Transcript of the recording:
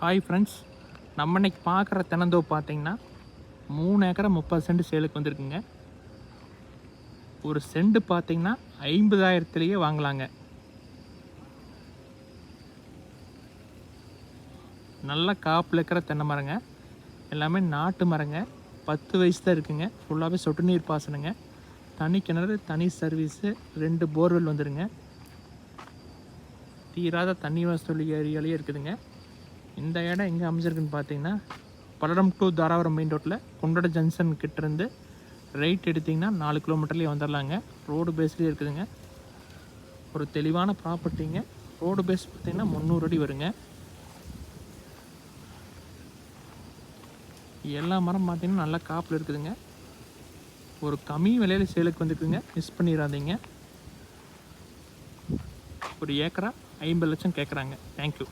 Hi friends நம்ம இன்னைக்கு பார்க்குற தினந்தோ பார்த்தீங்கன்னா மூணு ஏக்கரை முப்பது சென்ட் சேலுக்கு வந்திருக்குங்க. ஒரு செண்டு பார்த்தீங்கன்னா ஐம்பதாயிரத்துலேயே வாங்கலாங்க. நல்ல காப்பில் இருக்கிற தென்னை மரங்க. எல்லாமே நாட்டு மரங்க. பத்து வயசு தான் இருக்குங்க. ஃபுல்லாகவே சொட்டு நீர் பாசனங்க. தனி கிணறு தனி சர்வீஸு ரெண்டு போர்வெல் வந்துருங்க. தீராத தண்ணி வசதி ஏரியாலேயே இருக்குதுங்க. இந்த இடம் எங்கே அமைஞ்சிருக்குன்னு பார்த்தீங்கன்னா பல்லடம் டு தாராபுரம் மெயின் ரோட்டில் குண்டட ஜங்ஷன் கிட்டேருந்து ரைட் எடுத்திங்கன்னா நாலு கிலோமீட்டர்லேயே வந்துடலாங்க ரோடு பேஸ்லேயே இருக்குதுங்க. ஒரு தெளிவான ப்ராப்பர்ட்டிங்க ரோடு பேஸ் பார்த்திங்கன்னா முந்நூறு அடி வருங்க. எல்லா மரம் பார்த்தீங்கன்னா நல்லா காப்பில் இருக்குதுங்க. ஒரு கம்மி விலையில் சேலுக்கு வந்துருக்குங்க மிஸ் பண்ணிடாதீங்க. ஒரு ஏக்கரா ஐம்பது லட்சம் கேட்குறாங்க தேங்க்யூ